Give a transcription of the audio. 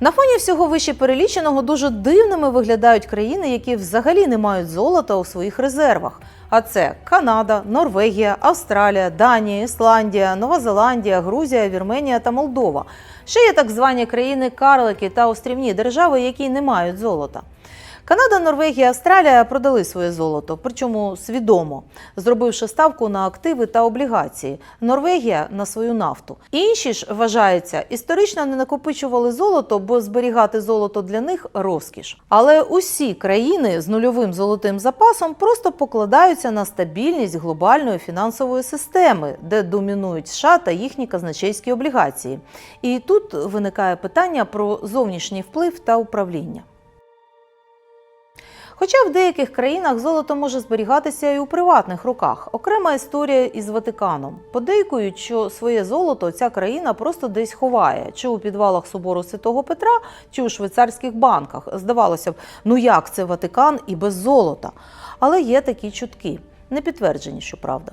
На фоні всього вище переліченого дуже дивними виглядають країни, які взагалі не мають золота у своїх резервах. А це Канада, Норвегія, Австралія, Данія, Ісландія, Нова Зеландія, Грузія, Вірменія та Молдова. Ще є так звані країни Карлики та острівні держави, які не мають золота. Канада, Норвегія, Австралія продали своє золото, причому свідомо, зробивши ставку на активи та облігації. Норвегія на свою нафту. Інші ж вважається, історично не накопичували золото, бо зберігати золото для них розкіш. Але усі країни з нульовим золотим запасом просто покладаються на стабільність глобальної фінансової системи, де домінують США та їхні казначейські облігації. І тут виникає питання про зовнішній вплив та управління. Хоча в деяких країнах золото може зберігатися і у приватних руках. Окрема історія із Ватиканом. Подейкують, що своє золото ця країна просто десь ховає, чи у підвалах собору Святого Петра, чи у швейцарських банках. Здавалося б, ну як це Ватикан і без золота? Але є такі чутки, не підтверджені, щоправда.